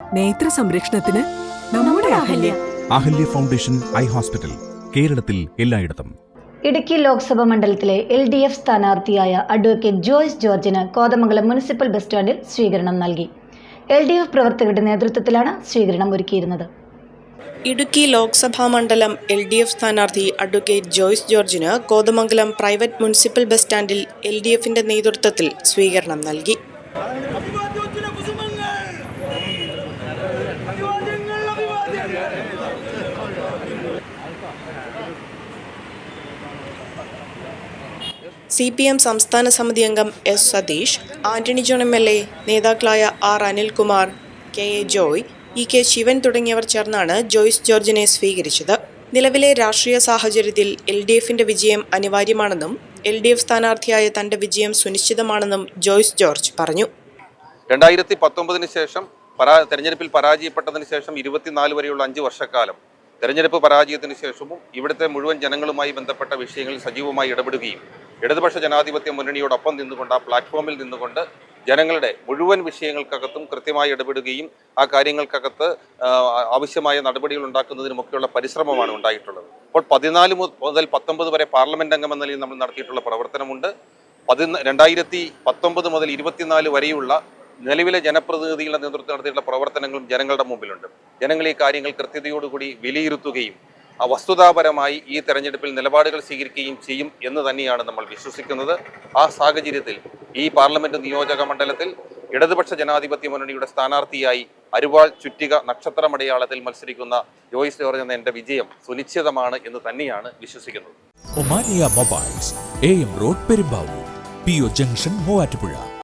നേത്ര സംരക്ഷണത്തിന് നമ്മുടെ Ahalya. Ahalya foundation eye hospital കേരളത്തിൽ എല്ലായിടത്തും. ഇടുക്കി ലോക്സഭാ മണ്ഡലത്തിലെ എൽ ഡി എഫ് സ്ഥാനാർത്ഥിയായ അഡ്വക്കേറ്റ് ജോയ്സ് ജോർജിന് കോതമംഗലം മുനിസിപ്പൽ ബസ് സ്റ്റാൻഡിൽ സ്വീകരണം നൽകി. എൽ ഡി എഫ് പ്രവർത്തകരുടെ നേതൃത്വത്തിലാണ് സ്വീകരണം ഒരുക്കിയിരുന്നത്. ഇടുക്കി ലോക്സഭാ മണ്ഡലം എൽ ഡി എഫ് സ്ഥാനാർത്ഥി അഡ്വക്കേറ്റ് ജോയ്സ് ജോർജിന് കോതമംഗലം പ്രൈവറ്റ് മുനിസിപ്പൽ ബസ് സ്റ്റാൻഡിൽ എൽ ഡി എഫിന്റെ നേതൃത്വത്തിൽ സ്വീകരണം നൽകി. സി പി എം സംസ്ഥാന സമിതി അംഗം S Satheesh Antony John M L A നേതാക്കളായ R Anilkumar K A Joy E K Sivan തുടങ്ങിയവർ ചേർന്നാണ് ജോയ്സ് ജോർജിനെ സ്വീകരിച്ചത്. നിലവിലെ രാഷ്ട്രീയ സാഹചര്യത്തിൽ എൽ ഡി എഫിന്റെ വിജയം അനിവാര്യമാണെന്നും എൽ ഡി എഫ് സ്ഥാനാർത്ഥിയായ തന്റെ വിജയം സുനിശ്ചിതമാണെന്നും ജോയ്സ് ജോർജ് പറഞ്ഞു. രണ്ടായിരത്തി പത്തൊമ്പതിന് ശേഷം തെരഞ്ഞെടുപ്പിൽ പരാജയപ്പെട്ടതിന് ശേഷം ഇരുപത്തിനാല് വരെയുള്ള അഞ്ച് വർഷക്കാലം തെരഞ്ഞെടുപ്പ് പരാജയത്തിന് ശേഷവും ഇവിടുത്തെ മുഴുവൻ ജനങ്ങളുമായി ബന്ധപ്പെട്ട വിഷയങ്ങളിൽ സജീവമായി ഇടപെടുകയും ഇടതുപക്ഷ ജനാധിപത്യ മുന്നണിയോടൊപ്പം നിന്നുകൊണ്ട് ആ പ്ലാറ്റ്ഫോമിൽ നിന്നുകൊണ്ട് ജനങ്ങളുടെ മുഴുവൻ വിഷയങ്ങൾക്കകത്തും കൃത്യമായി ഇടപെടുകയും ആ കാര്യങ്ങൾക്കകത്ത് ആവശ്യമായ നടപടികൾ ഉണ്ടാക്കുന്നതിനുമൊക്കെയുള്ള പരിശ്രമമാണ് ഉണ്ടായിട്ടുള്ളത്. അപ്പോൾ പതിനാല് മുതൽ പത്തൊമ്പത് വരെ പാർലമെന്റ് അംഗം എന്ന നിലയിൽ നമ്മൾ നടത്തിയിട്ടുള്ള പ്രവർത്തനമുണ്ട്. പതിന രണ്ടായിരത്തി പത്തൊമ്പത് മുതൽ ഇരുപത്തിനാല് വരെയുള്ള നിലവിലെ ജനപ്രതിനിധികളുടെ നേതൃത്വം നടത്തിയിട്ടുള്ള പ്രവർത്തനങ്ങളും ജനങ്ങളുടെ മുമ്പിലുണ്ട്. ജനങ്ങൾ ഈ കാര്യങ്ങൾ കൃത്യതയോടുകൂടി വിലയിരുത്തുകയും ആ വസ്തുതാപരമായി ഈ തെരഞ്ഞെടുപ്പിൽ നിലപാടുകൾ സ്വീകരിക്കുകയും ചെയ്യും എന്ന് തന്നെയാണ് നമ്മൾ വിശ്വസിക്കുന്നത്. ആ സാഹചര്യത്തിൽ ഈ പാർലമെന്റ് നിയോജക മണ്ഡലത്തിൽ ഇടതുപക്ഷ ജനാധിപത്യ മുന്നണിയുടെ സ്ഥാനാർത്ഥിയായി അരുവാൾ ചുറ്റിക നക്ഷത്രമടയാളത്തിൽ മത്സരിക്കുന്ന ജോയിസ് ജോർജ് എന്ന എന്റെ വിജയം സുനിശ്ചിതമാണ് എന്ന് തന്നെയാണ് വിശ്വസിക്കുന്നത്. Omania mobiles A M road Perumbavoor P O junction Muvattupuzha.